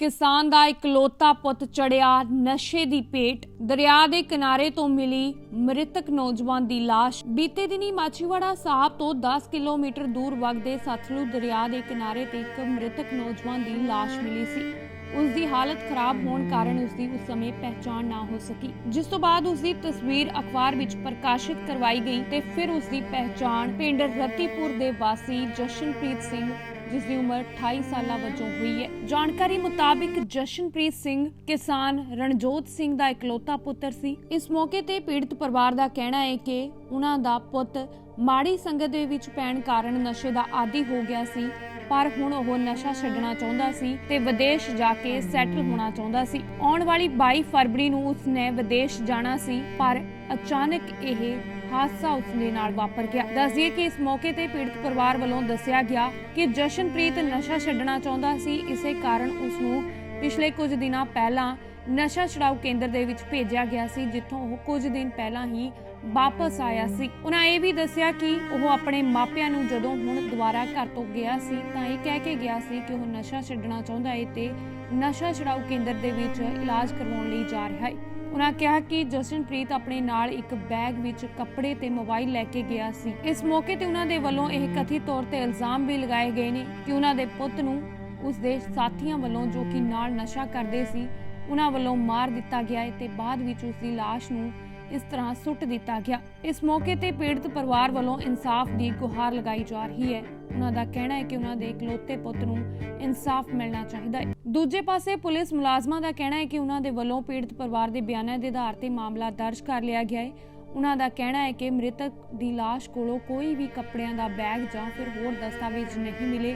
ਕਿਸਾਨ ਦਾ ਇਕਲੌਤਾ ਪੁੱਤ ਚੜਿਆ ਨਸ਼ੇ ਦੀ ਭੇਟ। ਦਰਿਆ ਦੇ ਕਿਨਾਰੇ ਤੋਂ ਮਿਲੀ ਮ੍ਰਿਤਕ ਨੌਜਵਾਨ ਦੀ ਲਾਸ਼। ਬੀਤੇ ਦਿਨੀ ਮਾਛੀਵਾੜਾ ਸਾਹਿਬ ਤੋਂ 10 ਕਿਲੋਮੀਟਰ ਦੂਰ ਵਗਦੇ ਸਤਲੁਜ ਦਰਿਆ ਦੇ ਕਿਨਾਰੇ ਤੇ ਇੱਕ ਮ੍ਰਿਤਕ ਨੌਜਵਾਨ ਦੀ ਲਾਸ਼ ਮਿਲੀ ਸੀ। ਉਸ ਦੀ ਹਾਲਤ ਖਰਾਬ ਹੋਣ ਕਾਰਨ ਉਸ ਦੀ ਉਸ ਸਮੇਂ ਪਹਿਚਾਣ ਨਾ ਹੋ ਸਕੀ। ਜਿਸ ਤੋਂ ਬਾਅਦ ਉਸ ਦੀ ਤਸਵੀਰ ਅਖਬਾਰ ਵਿੱਚ ਪ੍ਰਕਾਸ਼ਿਤ ਕਰਵਾਈ ਗਈ ਤੇ ਫਿਰ ਉਸ ਦੀ ਪਹਿਚਾਣ ਪਿੰਡ ਰਤੀਪੁਰ ਦੇ ਵਾਸੀ ਜਸ਼ਨਪ੍ਰੀਤ ਸਿੰਘ ਜਿਸ ਦੀ ਉਮਰ 28 ਸਾਲਾਂ ਵਜੋਂ ਹੋਈ ਹੈ। ਜਾਣਕਾਰੀ ਮੁਤਾਬਿਕ ਜਸ਼ਨਪ੍ਰੀਤ ਸਿੰਘ ਕਿਸਾਨ ਰਣਜੋਤ ਸਿੰਘ ਦਾ ਇਕਲੌਤਾ ਪੁੱਤਰ ਸੀ। ਇਸ ਮੌਕੇ ਤੇ ਪੀੜਤ ਪਰਿਵਾਰ ਦਾ ਕਹਿਣਾ ਹੈ ਕਿ ਉਹਨਾਂ ਦਾ ਪੁੱਤ ਮਾੜੀ ਸੰਗਤ ਦੇ ਵਿੱਚ ਪੈਣ ਕਾਰਨ ਨਸ਼ੇ ਦਾ ਆਦੀ ਹੋ ਗਿਆ ਸੀ। ਪਰ ਹੁਣ ਉਹ ਨਸ਼ਾ ਛੱਡਣਾ ਚਾਹੁੰਦਾ ਸੀ ਤੇ ਵਿਦੇਸ਼ ਜਾ ਕੇ ਸੈਟਲ ਹੋਣਾ ਚਾਹੁੰਦਾ ਸੀ। ਆਉਣ ਵਾਲੀ 22 ਫਰਵਰੀ ਨੂੰ ਉਸ ਵਿਦੇਸ਼ ਜਾਣਾ ਸੀ, ਪਰ ਅਚਾਨਕ ਇਹ ਹਾਦਸਾ ਉਸ ਨਾਲ ਵਾਪਰ ਗਿਆ। ਦੱਸਦੀਏ ਕਿ ਇਸ ਮੌਕੇ ਤੇ ਪੀੜਤ ਪਰਿਵਾਰ ਵੱਲੋਂ ਦੱਸਿਆ ਗਿਆ ਕਿ ਜਸ਼ਨਪ੍ਰੀਤ ਨਸ਼ਾ ਛੱਡਣਾ ਚਾਹੁੰਦਾ ਸੀ, ਇਸੇ ਕਾਰਨ ਉਸ ਨੂੰ ਪਿਛਲੇ ਕੁਝ ਦਿਨਾਂ ਪਹਿਲਾਂ ਨਸ਼ਾ ਛੁਡਾਊ ਕੇਂਦਰ ਦੇ ਵਿੱਚ ਭੇਜਿਆ ਗਿਆ ਸੀ, ਜਿੱਥੋਂ ਉਹ ਕੁਝ ਦਿਨ ਪਹਿਲਾਂ ਹੀ ਵਾਪਸ ਆਇਆ ਸੀ। ਉਹਨਾਂ ਇਹ ਵੀ ਦੱਸਿਆ ਕਿ ਉਹ ਆਪਣੇ ਮਾਪਿਆਂ ਨੂੰ ਜਦੋਂ ਹੁਣ ਦੁਬਾਰਾ ਘਰ ਤੋਂ ਗਿਆ ਸੀ, ਤਾਂ ਇਹ ਕਹਿ ਕੇ ਗਿਆ ਸੀ ਕਿ ਉਹ ਨਸ਼ਾ ਛੱਡਣਾ ਚਾਹੁੰਦਾ ਹੈ ਤੇ ਨਸ਼ਾ ਛੁਡਾਊ ਕੇਂਦਰ ਦੇ ਵਿੱਚ ਇਲਾਜ ਕਰਵਾਉਣ ਲਈ ਜਾ ਰਿਹਾ ਹੈ ਉਹਨਾਂ ਕਿਹਾ ਕਿ ਜਸਨਪ੍ਰੀਤ ਆਪਣੇ ਨਾਲ ਇੱਕ ਬੈਗ ਵਿੱਚ ਕੱਪੜੇ ਤੇ ਮੋਬਾਈਲ ਲੈ ਕੇ ਗਿਆ ਸੀ। ਇਸ ਮੌਕੇ ਤੇ ਉਹਨਾਂ ਦੇ ਵੱਲੋਂ ਇਹ ਕਥਿਤ ਤੌਰ ਤੇ ਇਲਜ਼ਾਮ ਵੀ ਲਗਾਏ ਗਏ ਨੇ ਕਿ ਉਹਨਾਂ ਦੇ ਪੁੱਤ ਨੂੰ ਉਸ ਦੇ ਸਾਥੀਆਂ ਵੱਲੋਂ ਜੋ ਕਿ ਨਾਲ ਨਸ਼ਾ ਕਰਦੇ ਸੀ ਉਹਨਾਂ ਵੱਲੋਂ ਮਾਰ ਦਿੱਤਾ ਗਿਆ ਹੈ ਤੇ ਬਾਅਦ ਵਿੱਚ ਉਸ ਦੀ ਲਾਸ਼ ਨੂੰ ਇਸ ਤਰ੍ਹਾਂ ਸੁੱਟ ਦਿੱਤਾ ਗਿਆ। ਇਸ ਮੌਕੇ ਤੇ ਪੀੜਤ ਪਰਿਵਾਰ ਵੱਲੋਂ ਇਨਸਾਫ ਦੀ ਗੁਹਾਰ ਲਗਾਈ ਜਾ ਰਹੀ ਹੈ। ਉਹਨਾਂ ਦਾ ਕਹਿਣਾ ਹੈ ਕਿ ਉਹਨਾਂ ਦੇ ਇਕਲੌਤੇ ਪੁੱਤ ਨੂੰ ਇਨਸਾਫ ਮਿਲਣਾ ਚਾਹੀਦਾ ਹੈ। ਦੂਜੇ ਪਾਸੇ ਪੁਲਿਸ ਮੁਲਾਜ਼ਮਾਂ ਦਾ ਕਹਿਣਾ ਹੈ ਕਿ ਉਹਨਾਂ ਦੇ ਵੱਲੋਂ ਪੀੜਤ ਪਰਿਵਾਰ ਦੇ ਬਿਆਨਾਂ ਦੇ ਆਧਾਰ ਤੇ ਮਾਮਲਾ ਦਰਜ ਕਰ ਲਿਆ ਗਿਆ ਹੈ। ਉਹਨਾਂ ਦਾ ਕਹਿਣਾ ਹੈ ਕਿ ਮ੍ਰਿਤਕ ਦੀ ਲਾਸ਼ ਕੋਲੋਂ ਕੋਈ ਵੀ ਕੱਪੜਿਆਂ ਦਾ ਬੈਗ ਜਾਂ ਫਿਰ ਹੋਰ ਦਸਤਾਵੇਜ਼ ਨਹੀਂ ਮਿਲੇ,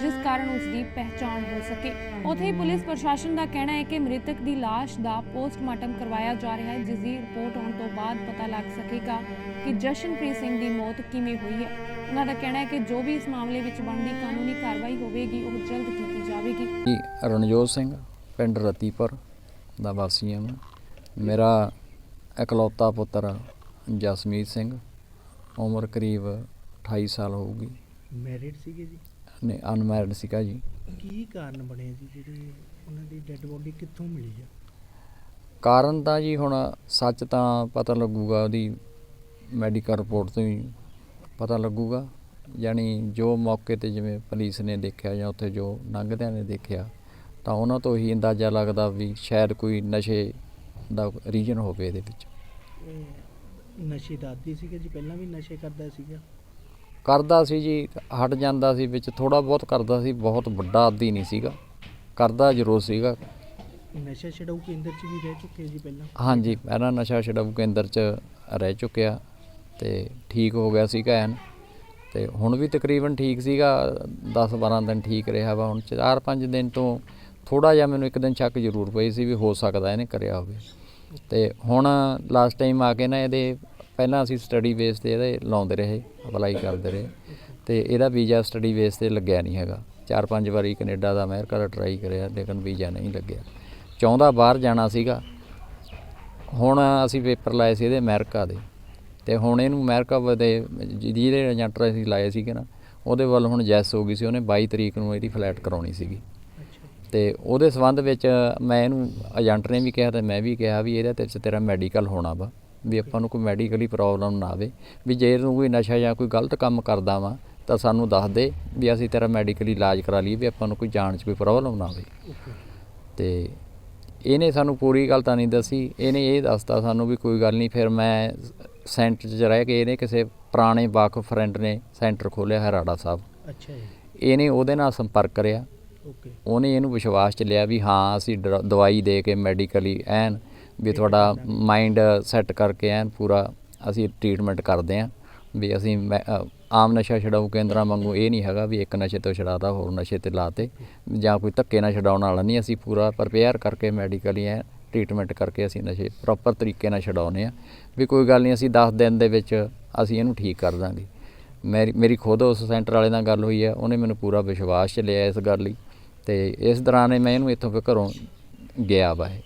ਜਿਸ ਕਾਰਨ ਉਸ ਦੀ ਪਹਿਚਾਣ ਹੋ ਸਕੇ। ਉੱਥੇ ਪੁਲਿਸ ਪ੍ਰਸ਼ਾਸਨ ਦਾ ਕਹਿਣਾ ਹੈ ਕਿ ਮ੍ਰਿਤਕ ਦੀ ਲਾਸ਼ ਦਾ ਪੋਸਟਮਾਰਟਮ ਕਰਵਾਇਆ ਜਾ ਰਿਹਾ ਹੈ ਜਿਸ ਦੀ ਰਿਪੋਰਟ ਆਉਣ ਤੋਂ ਬਾਅਦ ਪਤਾ ਲੱਗ ਸਕੇਗਾ ਕਿ ਜਸ਼ਨਪ੍ਰੀਤ ਸਿੰਘ ਦੀ ਮੌਤ ਕਿਵੇਂ ਹੋਈ ਹੈ। ਉਹਨਾਂ ਦਾ ਕਹਿਣਾ ਹੈ ਕਿ ਜੋ ਵੀ ਇਸ ਮਾਮਲੇ ਵਿੱਚ ਬਣਦੀ ਕਾਨੂੰਨੀ ਕਾਰਵਾਈ ਹੋਵੇਗੀ, ਉਹ ਜਲਦ ਕੀਤੀ ਜਾਵੇਗੀ। ਰਣਜੋਤ ਸਿੰਘ, ਪਿੰਡ ਰਤੀਪੁਰ ਦਾ ਵਾਸੀ ਹਾਂ ਮੇਰਾ ਇਕਲੌਤਾ ਪੁੱਤਰ ਜਸਮੀਤ ਸਿੰਘ ਉਮਰ ਕਰੀਬ 28 ਸਾਲ ਹੋਊਗੀ। ਮੈਰਿਡ ਸੀਗੇ ਜੀ? ਨੇ ਅਨਮੈਰਿਡ ਸੀਗਾ ਜੀ। ਕੀ ਕਾਰਨ ਬਣੇ ਜੀ ਜਿਹੜੇ ਉਹਨਾਂ ਦੀ ਡੈੱਡ ਬੋਡੀ ਕਿੱਥੋਂ ਮਿਲੀ ਆ? ਕਾਰਨ ਤਾਂ ਜੀ ਹੁਣ ਸੱਚ ਤਾਂ ਪਤਾ ਲੱਗੂਗਾ ਉਹਦੀ ਮੈਡੀਕਲ ਰਿਪੋਰਟ ਤੋਂ ਹੀ ਪਤਾ ਲੱਗੂਗਾ। ਯਾਨੀ ਜੋ ਮੌਕੇ ਤੇ ਜਿਵੇਂ ਪੁਲਿਸ ਨੇ ਦੇਖਿਆ ਜਾਂ ਉੱਥੇ ਜੋ ਲੰਘਦਿਆਂ ਨੇ ਦੇਖਿਆ ਤਾਂ ਉਹਨਾਂ ਤੋਂ ਹੀ ਅੰਦਾਜ਼ਾ ਲੱਗਦਾ ਵੀ ਸ਼ਾਇਦ ਕੋਈ ਨਸ਼ੇ ਦਾ ਰੀਜਨ ਹੋਵੇ ਇਹਦੇ ਵਿੱਚ। ਨਸ਼ੇ ਦਾ ਆਦੀ ਸੀਗਾ ਜੀ ਪਹਿਲਾਂ ਵੀ ਨਸ਼ੇ ਕਰਦਾ ਸੀਗਾ। ਕਰਦਾ ਸੀ ਜੀ ਹਟ ਜਾਂਦਾ ਸੀ ਵਿੱਚ ਥੋੜਾ ਬਹੁਤ ਕਰਦਾ ਸੀ ਬਹੁਤ ਵੱਡਾ ਆਦੀ ਨਹੀਂ ਸੀਗਾ। ਕਰਦਾ ਜ਼ਰੂਰ ਸੀਗਾ। ਨਸ਼ਾ ਛਡਾਊ ਕੇਂਦਰ 'ਚ ਵੀ ਰਹਿ ਚੁੱਕੇ ਜੀ ਪਹਿਲਾਂ? ਹਾਂਜੀ ਪਹਿਲਾਂ ਨਸ਼ਾ ਛਡਾਊ ਕੇਂਦਰ 'ਚ ਰਹਿ ਚੁੱਕਿਆ ਤੇ ਠੀਕ ਹੋ ਗਿਆ ਸੀਗਾ ਐਨ। ਤੇ ਹੁਣ ਵੀ ਤਕਰੀਬਨ ਠੀਕ ਸੀਗਾ 10-12 ਦਿਨ ਠੀਕ ਰਿਹਾ ਵਾ। ਹੁਣ 4-5 ਦਿਨ ਤੋਂ ਥੋੜਾ ਜਿਹਾ ਮੈਨੂੰ ਇੱਕ ਦਿਨ ਸ਼ੱਕ ਜ਼ਰੂਰ ਪਈ ਸੀ ਵੀ ਹੋ ਸਕਦਾ ਇਹਨੇ ਕਰਿਆ ਹੋਵੇ। ਤੇ ਹੁਣ ਲਾਸਟ ਟਾਈਮ ਆ ਕੇ ਨਾ ਇਹਦੇ ਪਹਿਲਾਂ ਅਸੀਂ ਸਟੱਡੀ ਬੇਸ ਤੇ ਇਹਦੇ ਲਾਉਂਦੇ ਰਹੇ ਅਪਲਾਈ ਕਰਦੇ ਰਹੇ ਤੇ ਇਹਦਾ ਵੀਜ਼ਾ ਸਟੱਡੀ ਬੇਸ ਤੇ ਲੱਗਿਆ ਨਹੀਂ ਹੈਗਾ। ਚਾਰ ਪੰਜ ਵਾਰੀ ਕੈਨੇਡਾ ਦਾ ਅਮਰੀਕਾ ਦਾ ਟਰਾਈ ਕਰਿਆ, ਲੇਕਿਨ ਵੀਜ਼ਾ ਨਹੀਂ ਲੱਗਿਆ। ਚਾਹੁੰਦਾ ਬਾਹਰ ਜਾਣਾ ਸੀਗਾ। ਹੁਣ ਅਸੀਂ ਪੇਪਰ ਲਾਏ ਸੀ ਇਹਦੇ ਅਮਰੀਕਾ ਦੇ ਤੇ ਹੁਣ ਇਹਨੂੰ ਅਮਰੀਕਾ ਦੇ ਜਿਹਦੇ ਏਜੰਟ ਅਸੀਂ ਲਾਏ ਸੀਗੇ ਨਾ, ਉਹਦੇ ਵੱਲ ਹੁਣ ਜੈਸ ਹੋ ਗਈ ਸੀ। ਉਹਨੇ 22 ਤਰੀਕ ਨੂੰ ਇਹਦੀ ਫਲੈਟ ਕਰਾਉਣੀ ਸੀਗੀ। ਅੱਛਾ ਤੇ ਉਹਦੇ ਸੰਬੰਧ ਵਿੱਚ ਮੈਂ ਇਹਨੂੰ ਏਜੰਟ ਨੇ ਵੀ ਕਿਹਾ ਤੇ ਮੈਂ ਵੀ ਕਿਹਾ ਵੀ ਇਹਦੇ ਤੇ ਤੇਰਾ ਮੈਡੀਕਲ ਹੋਣਾ ਵਾ ਵੀ ਆਪਾਂ ਨੂੰ ਕੋਈ ਮੈਡੀਕਲੀ ਪ੍ਰੋਬਲਮ ਨਾ ਆਵੇ ਵੀ ਜੇ ਤੂੰ ਕੋਈ ਨਸ਼ਾ ਜਾਂ ਕੋਈ ਗਲਤ ਕੰਮ ਕਰਦਾ ਵਾ ਤਾਂ ਸਾਨੂੰ ਦੱਸ ਦੇ ਵੀ ਅਸੀਂ ਤੇਰਾ ਮੈਡੀਕਲੀ ਇਲਾਜ ਕਰਾ ਲਈਏ ਵੀ ਆਪਾਂ ਨੂੰ ਕੋਈ ਜਾਣ 'ਚ ਕੋਈ ਪ੍ਰੋਬਲਮ ਨਾ ਆਵੇ। ਤੇ ਇਹਨੇ ਸਾਨੂੰ ਪੂਰੀ ਗੱਲ ਤਾਂ ਨਹੀਂ ਦੱਸੀ ਇਹਨੇ ਇਹ ਦੱਸਤਾ ਸਾਨੂੰ ਵੀ ਕੋਈ ਗੱਲ ਨਹੀਂ ਫਿਰ ਮੈਂ ਸੈਂਟਰ 'ਚ ਰਹਿ ਕੇ ਇਹਨੇ ਕਿਸੇ ਪੁਰਾਣੇ ਵਾਕਫ ਫਰੈਂਡ ਨੇ ਸੈਂਟਰ ਖੋਲ੍ਹਿਆ ਹੈ ਰਾੜਾ ਸਾਹਿਬ। ਅੱਛਾ ਜੀ। ਇਹਨੇ ਉਹਦੇ ਨਾਲ ਸੰਪਰਕ ਕਰਿਆ। ਉਹਨੇ ਇਹਨੂੰ ਵਿਸ਼ਵਾਸ ਚ ਲਿਆ ਵੀ ਹਾਂ ਅਸੀਂ ਦਵਾਈ ਦੇ ਕੇ ਮੈਡੀਕਲੀ ਐਨ ਵੀ ਤੁਹਾਡਾ ਮਾਈਂਡ ਸੈੱਟ ਕਰਕੇ ਐਨ ਪੂਰਾ ਅਸੀਂ ਟ੍ਰੀਟਮੈਂਟ ਕਰਦੇ ਆਂ ਵੀ ਅਸੀਂ ਆਮ ਨਸ਼ਾ ਛਡਾਊ ਕੇਂਦਰਾਂ ਵਾਂਗੂ ਇਹ ਨਹੀਂ ਹੈਗਾ ਵੀ ਇੱਕ ਨਸ਼ੇ ਤੋਂ ਛਡਾਤਾ ਹੋਰ ਨਸ਼ੇ ਤੇ ਲਾਤੇ। ਜਾਂ ਕੋਈ ਧੱਕੇ ਨਾਲ ਛਡਾਉਣ ਵਾਲਾ ਨਹੀਂ ਅਸੀਂ ਪੂਰਾ ਪ੍ਰਪੇਅਰ ਕਰਕੇ ਮੈਡੀਕਲੀ ਐ ਟ੍ਰੀਟਮੈਂਟ ਕਰਕੇ ਅਸੀਂ ਨਸ਼ੇ ਪ੍ਰੋਪਰ ਤਰੀਕੇ ਨਾਲ ਛਡਾਉਨੇ ਆ ਵੀ ਕੋਈ ਗੱਲ ਨਹੀਂ ਅਸੀਂ 10 ਦਿਨ ਦੇ ਵਿੱਚ ਅਸੀਂ ਇਹਨੂੰ ਠੀਕ ਕਰ ਦਾਂਗੇ। ਮੇਰੀ ਮੇਰੀ ਖੁਦ ਉਸ ਸੈਂਟਰ ਵਾਲੇ ਨਾਲ ਗੱਲ ਹੋਈ ਹੈ ਉਹਨੇ ਮੈਨੂੰ ਪੂਰਾ ਵਿਸ਼ਵਾਸ ਚ ਲਿਆ ਇਸ ਗੱਲ ਲਈ। ਤੇ ਇਸ ਦੌਰਾਨ ਮੈਂ ਇਹਨੂੰ ਇੱਥੋਂ ਫਿਰ ਘਰੋਂ ਗਿਆ ਵਾ ਇਹ।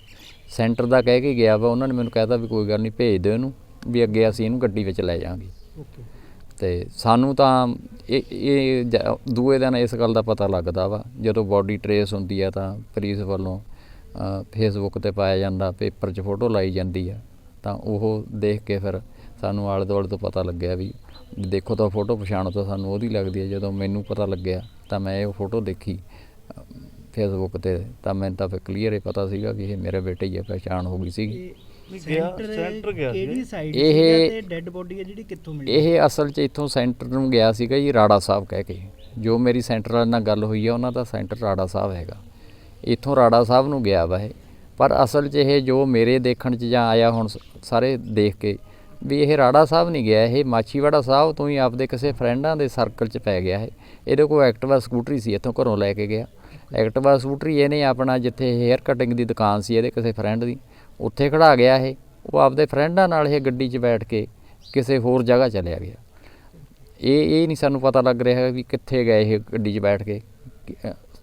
ਸੈਂਟਰ ਦਾ ਕਹਿ ਕੇ ਗਿਆ ਵਾ ਉਹਨਾਂ ਨੇ ਮੈਨੂੰ ਕਹਿਤਾ ਵੀ ਕੋਈ ਗੱਲ ਨਹੀਂ ਭੇਜ ਦਿਓ ਇਹਨੂੰ ਵੀ ਅੱਗੇ ਅਸੀਂ ਇਹਨੂੰ ਗੱਡੀ ਵਿੱਚ ਲੈ ਜਾਾਂਗੇ ਓਕੇ। ਤੇ ਸਾਨੂੰ ਤਾਂ ਇਹ ਇਹ ਦੂਏ ਦਿਨ ਇਸ ਗੱਲ ਦਾ ਪਤਾ ਲੱਗਦਾ ਵਾ ਜਦੋਂ ਬਾਡੀ ਟਰੇਸ ਹੁੰਦੀ ਆ ਤਾਂ ਪੁਲਿਸ ਵੱਲੋਂ ਫੇਸਬੁੱਕ ਤੇ ਪਾਇਆ ਜਾਂਦਾ ਪੇਪਰ 'ਚ ਫੋਟੋ ਲਾਈ ਜਾਂਦੀ ਆ। ਤਾਂ ਉਹ ਦੇਖ ਕੇ ਫਿਰ ਸਾਨੂੰ ਆਲੇ ਦੁਆਲੇ ਤੋਂ ਪਤਾ ਲੱਗਿਆ ਵੀ ਦੇਖੋ ਤਾਂ ਫੋਟੋ ਪਛਾਣ ਤਾਂ ਸਾਨੂੰ ਉਹਦੀ ਲੱਗਦੀ ਹੈ ਜਦੋਂ ਮੈਨੂੰ ਪਤਾ ਲੱਗਿਆ ਤਾਂ ਮੈਂ ਇਹ ਫੋਟੋ ਦੇਖੀ। ਫੇਸਬੁੱਕ ਤੇ ਤਾਂ ਮੈਨੂੰ ਤਾਂ ਫਿਰ ਕਲੀਅਰ ਹੀ ਪਤਾ ਸੀਗਾ ਵੀ ਇਹ ਮੇਰੇ ਬੇਟੇ ਹੀ ਆ ਪਹਿਚਾਣ ਹੋ ਗਈ ਸੀਗੀ। ਸੈਂਟਰ ਸੈਂਟਰ ਗਿਆ ਸੀ। ਕਿਹੜੀ ਸਾਈਡ ਇਹ- ਸੀਗਾ ਤੇ ਡੈੱਡ ਬੋਡੀ ਹੈ ਜਿਹੜੀ ਕਿੱਥੋਂ ਮਿਲੀ? ਇਹ ਅਸਲ 'ਚ ਇੱਥੋਂ ਸੈਂਟਰ ਨੂੰ ਗਿਆ ਸੀਗਾ ਜੀ ਰਾੜਾ ਸਾਹਿਬ ਕਹਿ ਕੇ। ਜੋ ਮੇਰੀ ਸੈਂਟਰ ਵਾਲਿਆਂ ਨਾਲ ਗੱਲ ਹੋਈ ਹੈ ਉਹਨਾਂ ਦਾ ਸੈਂਟਰ ਰਾੜਾ ਸਾਹਿਬ ਹੈਗਾ। ਇੱਥੋਂ ਰਾੜਾ ਸਾਹਿਬ ਨੂੰ ਗਿਆ ਵਾ ਇਹ। ਪਰ ਅਸਲ 'ਚ ਇਹ ਜੋ ਮੇਰੇ ਦੇਖਣ 'ਚ ਜਾਂ ਆਇਆ ਹੁਣ ਸ- ਸਾਰੇ ਦੇਖ ਕੇ ਵੀ ਇਹ ਰਾੜਾ ਸਾਹਿਬ ਨਹੀਂ ਗਿਆ ਇਹ ਮਾਛੀਵਾੜਾ ਸਾਹਿਬ ਤੋਂ ਹੀ ਆਪਦੇ ਕਿਸੇ ਫਰੈਂਡਾਂ ਦੇ ਸਰਕਲ 'ਚ ਪੈ ਗਿਆ ਇਹ। ਇਹਦੇ ਕੋਲ ਐਕਟਿਵਾ ਸਕੂਟਰੀ ਸੀ ਇੱਥੋਂ ਘਰੋਂ ਲੈ ਕੇ ਗਿਆ। ਐਕਟਿਵਾ ਸਕੂਟਰੀ ਇਹਨੇ ਆਪਣਾ ਜਿੱਥੇ ਹੇਅਰ ਕਟਿੰਗ ਦੀ ਦੁਕਾਨ ਸੀ ਇਹਦੇ ਕਿਸੇ ਫਰੈਂਡ ਦੀ, ਉੱਥੇ ਖੜਾ ਗਿਆ ਇਹ, ਉਹ ਆਪਦੇ ਫਰੈਂਡਾਂ ਨਾਲ ਇਹ ਗੱਡੀ 'ਚ ਬੈਠ ਕੇ ਕਿਸੇ ਹੋਰ ਜਗ੍ਹਾ ਚਲਿਆ ਗਿਆ। ਇਹ ਇਹ ਨਹੀਂ ਸਾਨੂੰ ਪਤਾ ਲੱਗ ਰਿਹਾ ਵੀ ਕਿੱਥੇ ਗਏ ਇਹ ਗੱਡੀ 'ਚ ਬੈਠ ਕੇ,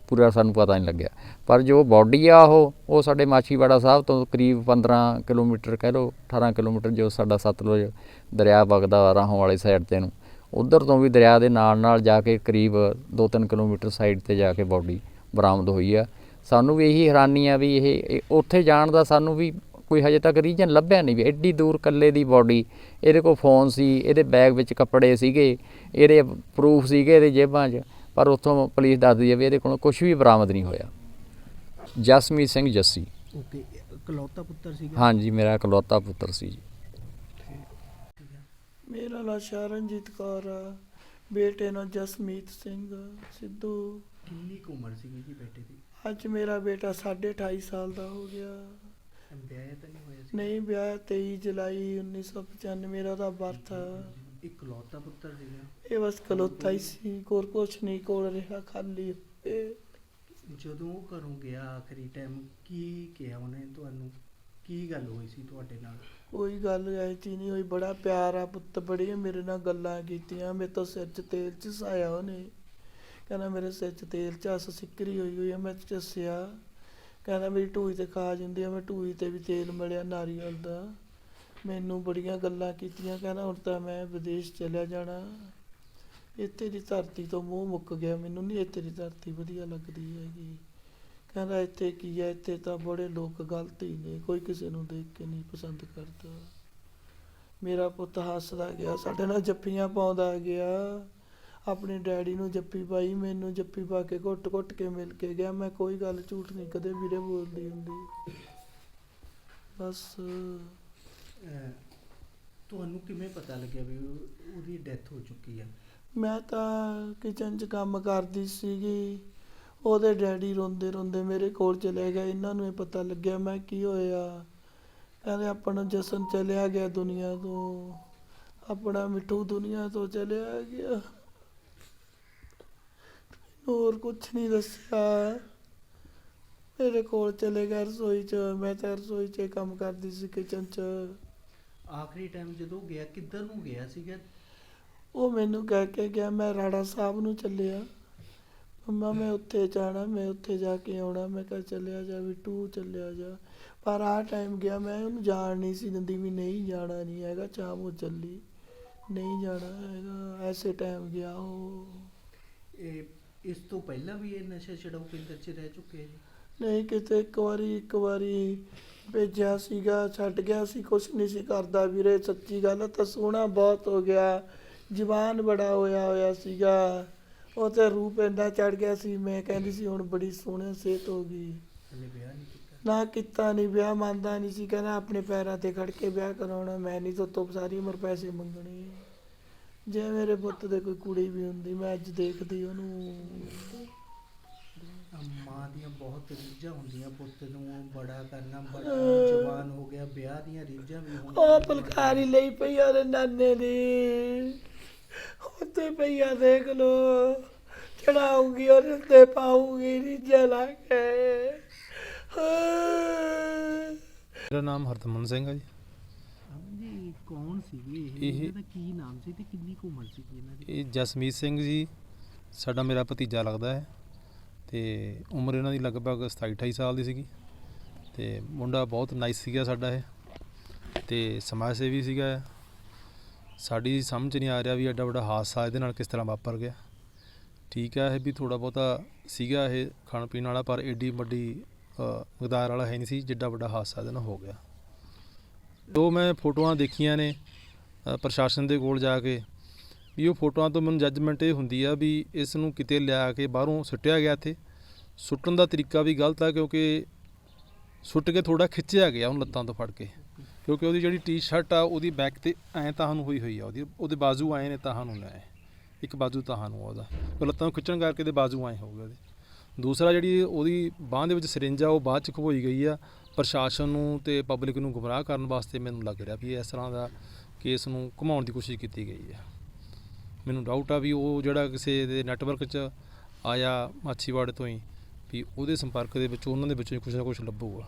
ਪੂਰਾ ਸਾਨੂੰ ਪਤਾ ਨਹੀਂ ਲੱਗਿਆ। ਪਰ ਜੋ ਬਾਡੀ ਆ ਉਹ ਉਹ ਸਾਡੇ ਮਾਛੀਵਾੜਾ ਸਾਹਿਬ ਤੋਂ ਕਰੀਬ 15 ਕਿਲੋਮੀਟਰ ਕਹਿ ਲਓ 18 ਕਿਲੋਮੀਟਰ ਜੋ ਸਾਡਾ ਸਤਲੁਜ ਦਰਿਆ ਵਗਦਾ ਰਾਹੋਂ ਵਾਲੇ ਸਾਈਡ ਤੇ ਨੂੰ, ਉਧਰ ਤੋਂ ਵੀ ਦਰਿਆ ਦੇ ਨਾਲ ਨਾਲ ਜਾ ਕੇ ਕਰੀਬ 2-3 ਕਿਲੋਮੀਟਰ ਸਾਈਡ ਤੇ ਜਾ ਕੇ ਬਾਡੀ ਬਰਾਮਦ ਹੋਈ ਆ। ਸਾਨੂੰ ਵੀ ਇਹੀ ਹੈਰਾਨੀ ਆ ਵੀ ਇਹ ਉੱਥੇ ਜਾਣ ਦਾ ਸਾਨੂੰ ਵੀ ਕੋਈ ਹਜੇ ਤੱਕ ਰੀਜਨ ਲੱਭਿਆ ਨਹੀਂ ਵੀ ਐਡੀ ਦੂਰ ਕੱਲੇ ਦੀ ਬਾਡੀ ਇਹਦੇ ਕੋਲ ਫੋਨ ਸੀ ਇਹਦੇ ਬੈਗ ਵਿੱਚ ਕੱਪੜੇ ਸੀਗੇ ਇਹਦੇ ਪ੍ਰੂਫ ਸੀਗੇ ਇਹਦੇ ਜੇਬਾਂ 'ਚ ਪਰ ਉੱਥੋਂ ਪੁਲਿਸ ਦੱਸਦੀ ਹੈ ਵੀ ਇਹਦੇ ਕੋਲ ਕੁਝ ਵੀ ਬਰਾਮਦ ਨਹੀਂ ਹੋਇਆ। ਜਸਮੀਤ ਸਿੰਘ ਜੱਸੀ। ਓਕੇ ਇਕਲੌਤਾ ਪੁੱਤਰ ਸੀਗਾ? ਹਾਂਜੀ ਮੇਰਾ ਇਕਲੌਤਾ ਪੁੱਤਰ ਸੀ ਜੀ। ਮੇਰਾ ਨਾਂ ਸ਼ਰਨਜੀਤ ਕੌਰ ਆ ਬੇਟੇ ਨਾਲ ਜਸਮੀਤ ਸਿੰਘ ਸਿੱਧੂ। ਕਿੰਨੀ ਕੁ ਉਮਰ ਸੀਗੀ ਜੀ ਬੇਟੇ ਦੀ? ਅੱਜ ਮੇਰਾ ਬੇਟਾ 28.5 ਸਾਲ ਦਾ ਹੋ ਗਿਆ। ਵਿਆਹ ਤਾਂ ਨਹੀਂ ਹੋਇਆ ਸੀ ਨਹੀਂ ਵਿਆਹ 23 ਜੁਲਾਈ 1995 ਮੇਰਾ ਦਾ ਬਰਥ ਇਕਲੌਤਾ ਪੁੱਤਰ ਸੀਗਾ? ਇਹ ਬਸ ਕਲੋਤਾ ਹੀ ਸੀ ਕੋਰ ਕੁਛ ਨਹੀਂ ਕੋਲ ਰਿਹਾ ਖਾਲੀ ਇਹ ਜਦੋਂ ਉਹ ਘਰੋਂ ਗਿਆ ਆਖਰੀ ਟਾਈਮ ਕੀ ਕਿਹਾ ਉਹਨੇ ਤੁਹਾਨੂੰ? ਕੀ ਗੱਲ ਹੋਈ ਸੀ ਤੁਹਾਡੇ ਨਾਲ? ਕੋਈ ਗੱਲ ਐਸੀ ਨਹੀਂ ਹੋਈ ਬੜਾ ਪਿਆਰ ਆ ਪੁੱਤ ਬੜੀਆਂ ਮੇਰੇ ਨਾਲ ਗੱਲਾਂ ਕੀਤੀਆਂ ਮੇਰੇ ਤੋਂ ਸਿਰ 'ਚ ਤੇਲ ਚਸਾਇਆ ਉਹਨੇ। ਕਹਿੰਦਾ ਮੇਰੇ ਸਿਰ 'ਚ ਤੇਲ ਝੱਸ ਸਿੱਕਰੀ ਹੋਈ ਹੋਈ ਆ, ਮੈਂ ਝੱਸਿਆ। ਕਹਿੰਦਾ ਮੇਰੀ ਢੂਈ ਤੇ ਖਾ ਜਾਂਦੀ ਆ, ਮੈਂ ਢੂਈ ਤੇ ਵੀ ਤੇਲ ਮਿਲਿਆ ਨਾਰੀਅਲ ਦਾ। ਮੈਨੂੰ ਬੜੀਆਂ ਗੱਲਾਂ ਕੀਤੀਆਂ, ਕਹਿੰਦਾ ਹੁਣ ਤਾਂ ਮੈਂ ਵਿਦੇਸ਼ ਚਲਿਆ ਜਾਣਾ। ਇੱਥੇ ਦੀ ਧਰਤੀ ਤੋਂ ਮੂੰਹ ਮੁੱਕ ਗਿਆ ਮੈਨੂੰ, ਨਹੀਂ ਇੱਥੇ ਦੀ ਧਰਤੀ ਵਧੀਆ ਲੱਗਦੀ ਹੈਗੀ। ਕਹਿੰਦਾ ਇੱਥੇ ਕੀ ਹੈ ਇੱਥੇ ਤਾਂ ਬੜੇ ਲੋਕ ਗਲਤ ਹੀ ਨੇ, ਕੋਈ ਕਿਸੇ ਨੂੰ ਦੇਖ ਕੇ ਨਹੀਂ ਪਸੰਦ ਕਰਦਾ। ਮੇਰਾ ਪੁੱਤ ਹੱਸਦਾ ਗਿਆ, ਸਾਡੇ ਨਾਲ ਜੱਫੀਆਂ ਪਾਉਂਦਾ ਗਿਆ। ਆਪਣੇ ਡੈਡੀ ਨੂੰ ਜੱਫੀ ਪਾਈ ਮੈਨੂੰ ਜੱਫੀ ਪਾ ਕੇ ਘੁੱਟ-ਘੁੱਟ ਕੇ ਮਿਲ ਕੇ ਗਿਆ। ਮੈਂ ਕੋਈ ਗੱਲ ਝੂਠ ਨਹੀਂ ਕਦੇ ਵੀਰੇ ਬੋਲਦੀ ਹੁੰਦੀ। ਬਸ। ਅਹ, ਤੁਹਾਨੂੰ ਕਿਵੇਂ ਪਤਾ ਲੱਗਿਆ ਵੀ ਉਹ- ਉਹਦੀ ਡੈਥ ਹੋ ਚੁੱਕੀ ਆ? ਮੈਂ ਤਾਂ ਕਿਚਨ 'ਚ ਕੰਮ ਕਰਦੀ ਸੀਗੀ। ਉਹਦੇ ਡੈਡੀ ਰੋਂਦੇ ਰੋਂਦੇ ਮੇਰੇ ਕੋਲ ਚਲੇ ਗਏ। ਇਹਨਾਂ ਨੂੰ ਇਹ ਪਤਾ ਲੱਗਿਆ ਮੈਂ ਕੀ ਹੋਇਆ? ਕਹਿੰਦੇ ਆਪਣਾ ਜਸਨ ਚਲਿਆ ਗਿਆ ਦੁਨੀਆ ਤੋਂ। ਆਪਣਾ ਮਿੱਠੂ ਦੁਨੀਆ ਤੋਂ ਚਲਿਆ ਗਿਆ। ਹੋਰ ਕੁਝ ਨਹੀਂ ਦੱਸਿਆ। ਮੇਰੇ ਕੋਲ ਚਲੇ ਗਿਆ ਰਸੋਈ 'ਚ। ਮੈਂ ਤਾਂ ਰਸੋਈ 'ਚ ਕੰਮ ਕਰਦੀ ਸੀ ਕਿਚਨ 'ਚ। ਆਖਰੀ ਟਾਈਮ ਜਦੋਂ ਗਿਆ ਕਿੱਧਰ ਨੂੰ ਗਿਆ ਸੀਗਾ? ਉਹ ਮੈਨੂੰ ਕਹਿ ਕੇ ਗਿਆ ਮੈਂ ਰਾੜਾ ਸਾਹਿਬ ਨੂੰ ਚੱਲਿਆ। ਮੰਮਾ ਮੈਂ ਉੱਥੇ ਜਾਣਾ ਮੈਂ ਉੱਥੇ ਜਾ ਕੇ ਆਉਣਾ। ਮੈਂ ਕਿਹਾ ਚੱਲਿਆ ਜਾ ਵੀ ਤੂੰ ਚੱਲਿਆ ਜਾ। ਪਰ ਆ ਟਾਈਮ ਗਿਆ ਮੈਂ ਉਹਨੂੰ ਜਾਣ ਨਹੀਂ ਸੀ ਦਿੰਦੀ ਵੀ ਨਹੀਂ ਜਾਣਾ ਨਹੀਂ ਹੈਗਾ ਚਾਹ ਉਹ ਚੱਲੀ। ਨਹੀਂ ਜਾਣਾ ਹੈਗਾ ਐਸੇ ਟਾਈਮ ਗਿਆ ਉਹ। ਇਹ ਇਸ ਤੋਂ ਪਹਿਲਾਂ ਵੀ ਇਹ ਨਸ਼ਾ ਛਡਾਊ ਕੇਂਦਰ 'ਚ ਰਹਿ ਚੁੱਕੇ ਆ ਜੀ ਨਹੀਂ ਕਿਤੇ ਇੱਕ ਵਾਰੀ ਇੱਕ ਵਾਰੀ ਭੇਜਿਆ ਸੀਗਾ ਛੱਡ ਗਿਆ ਸੀ ਕੁਛ ਨਹੀਂ ਸੀ ਕਰਦਾ ਵੀਰੇ ਸੱਚੀ ਗੱਲ ਆ, ਤਾਂ ਸੋਹਣਾ ਬਹੁਤ ਹੋ ਗਿਆ। ਜਵਾਨ ਬੜਾ ਹੋਇਆ ਹੋਇਆ ਸੀਗਾ। ਉਹ ਤੇ ਰੂਪ ਇੰਨਾ ਚੜ ਗਿਆ ਸੀ ਮੈਂ ਕਹਿੰਦੀ ਸੀ ਹੁਣ ਬੜੀ ਸੋਹਣੀ ਸਿਹਤ ਹੋ ਗਈ। ਹਲੇ ਵਿਆਹ ਨਹੀਂ ਕੀਤਾ? ਨਾ ਕੀਤਾ ਨਹੀਂ ਵਿਆਹ ਮੰਨਦਾ ਨਹੀਂ ਸੀ ਕਹਿੰਦਾ ਆਪਣੇ ਪੈਰਾਂ ਤੇ ਖੜ ਕੇ ਵਿਆਹ ਕਰਾਉਣਾ ਮੈਂ ਨਹੀਂ ਤੋਂ ਸਾਰੀ ਉਮਰ ਪੈਸੇ ਮੰਗਣੇ। ਜੇ ਮੇਰੇ ਪੁੱਤ ਦੇ ਕੋਈ ਕੁੜੀ ਵੀ ਹੁੰਦੀ ਮੈਂ ਅੱਜ ਦੇਖਦੀ ਉਹਨੂੰ। ਮਾਂ ਦੀਆਂ ਬਹੁਤ ਰੀਝਾਂ ਹੁੰਦੀਆਂ ਪੁੱਤ ਨੂੰ ਬੜਾ ਕਰਨਾ ਬੜਾ ਜਵਾਨ ਹੋ ਗਿਆ ਵਿਆਹ ਦੀਆਂ ਰੀਝਾਂ ਵੀ ਉਹ ਫੁਲਕਾਰੀ ਲਈ ਪਈ ਉਹਦੇ ਨਾਨੇ ਦੀ। ਉੱਤੇ ਪਈਆ ਦੇਖ ਲੋ ਚੜਾਉਂਗੀ ਉਹਦੇ ਤੇ ਪਾਉਂਗੀ ਨੀ ਜਲਾ ਕੇ। ਹਾਂ। ਮੇਰਾ ਨਾਮ ਹਰਦਮਨ ਸਿੰਘ ਹੈ ਜੀ। ਜੀ ਕੌਣ ਸੀਗੇ ਇਹ? ਇਹ- ਇਹਨਾਂ ਦਾ ਕੀ ਨਾਮ ਸੀ ਤੇ ਕਿੰਨੀ ਕੁ ਉਮਰ ਸੀ ਇਹਨਾਂ ਦੀ? ਇਹ ਜਸਮੀਤ ਸਿੰਘ ਜੀ ਸਾਡਾ ਮੇਰਾ ਭਤੀਜਾ ਲੱਗਦਾ ਹੈ ਤੇ ਉਮਰ ਇਹਨਾਂ ਦੀ ਲਗਭਗ 27 28 ਸਾਲ ਦੀ ਸੀਗੀ ਤੇ ਮੁੰਡਾ ਬਹੁਤ ਨਾਈਸ ਸੀਗਾ ਸਾਡਾ ਇਹ ਤੇ ਸਮਾਜ ਸੇਵੀ ਸੀਗਾ ਸਾਡੀ ਸਮਝ ਨਹੀਂ ਆ ਰਿਹਾ ਵੀ ਐਡਾ ਵੱਡਾ ਹਾਦਸਾ ਇਹਦੇ ਨਾਲ ਕਿਸ ਤਰ੍ਹਾਂ ਵਾਪਰ ਗਿਆ। ਠੀਕ ਹੈ ਇਹ ਵੀ ਥੋੜਾ ਬਹੁਤਾ ਸੀਗਾ ਇਹ ਖਾਣ ਪੀਣ ਵਾਲਾ ਪਰ ਏਡੀ ਵੱਡੀ ਅ, ਮਿਕਦਾਰ ਵਾਲਾ ਹੈ ਨਹੀਂ ਸੀ ਜਿੱਡਾ ਵੱਡਾ ਹਾਦਸਾ ਇਹਦੇ ਨਾਲ ਹੋ ਗਿਆ। ਜੋ ਮੈਂ ਫੋਟੋਆਂ ਦੇਖੀਆਂ ਨੇ ਪ੍ਰਸ਼ਾਸਨ ਦੇ ਕੋਲ ਜਾ ਕੇ। ਵੀ ਉਹ ਫੋਟੋਆਂ ਤੋਂ ਮੈਨੂੰ ਜੱਜਮੈਂਟ ਇਹ ਹੁੰਦੀ ਆ ਵੀ ਇਸ ਨੂੰ ਕਿਤੇ ਲਿਆ ਕੇ ਬਾਹਰੋਂ ਸੁੱਟਿਆ ਗਿਆ ਇੱਥੇ। ਸੁੱਟਣ ਦਾ ਤਰੀਕਾ ਵੀ ਗਲਤ ਆ ਕਿਉਂਕਿ ਸੁੱਟ ਕੇ ਥੋੜਾ ਖਿੱਚਿਆ ਗਿਆ ਉਹਨੂੰ ਲੱਤਾਂ ਤੋਂ ਫੜ ਕੇ। ਕਿਉਂਕਿ ਉਹਦੀ ਜਿਹੜੀ ਟੀ-ਸ਼ਰਟ ਆ ਉਹਦੀ ਬੈਕ ਤੇ ਐਂ ਤਾਂ ਨੂੰ ਹੋਈ ਹੋਈ ਆ ਉਹਦੀ। ਉਹਦੇ ਬਾਜ਼ੂ ਆਏ ਨੇ ਤਾਂ ਨੂੰ ਲੈ ਇੱਕ ਬਾਜ਼ੂ ਤਾਂ ਨੂੰ ਉਹਦਾ। ਲੱਤਾਂ ਨੂੰ ਖਿੱਚਣ ਕਰਕੇ ਦੇ ਬਾਜ਼ੂ ਆਏ ਹੋ ਗਏ ਉਹਦੇ। ਦੂਸਰਾ ਜਿਹੜੀ ਉਹਦੀ ਬਾਹ ਦੇ ਵਿੱਚ ਸਿਰਿੰਜ ਆ, ਉਹ ਬਾਅਦ ਚ ਖੋਈ ਗਈ ਆ। ਪ੍ਰਸ਼ਾਸਨ ਨੂੰ ਤੇ ਪਬਲਿਕ ਨੂੰ ਗੁੰਮਰਾਹ ਕਰਨ ਵਾਸਤੇ ਮੈਨੂੰ ਲੱਗ ਰਿਹਾ ਵੀ ਇਸ ਤਰ੍ਹਾਂ ਦਾ ਕੇਸ ਨੂੰ ਘੁਮਾਉਣ ਦੀ ਕੋਸ਼ਿਸ਼ ਕੀਤੀ ਗਈ ਆ ਮੈਨੂੰ ਡਾਊਟ ਆ ਵੀ ਉਹ ਜਿਹੜਾ ਕਿਸੇ ਦੇ ਨੈਟਵਰਕ 'ਚ ਆਇਆ ਮਾਛੀਵਾੜੇ ਤੋਂ ਹੀ, ਵੀ ਉਹਦੇ ਸੰਪਰਕ ਦੇ ਵਿੱਚ ਉਹਨਾਂ ਦੇ ਵਿੱਚੋਂ ਹੀ ਕੁਝ ਨਾ ਕੁਝ ਲੱਭੂਗਾ।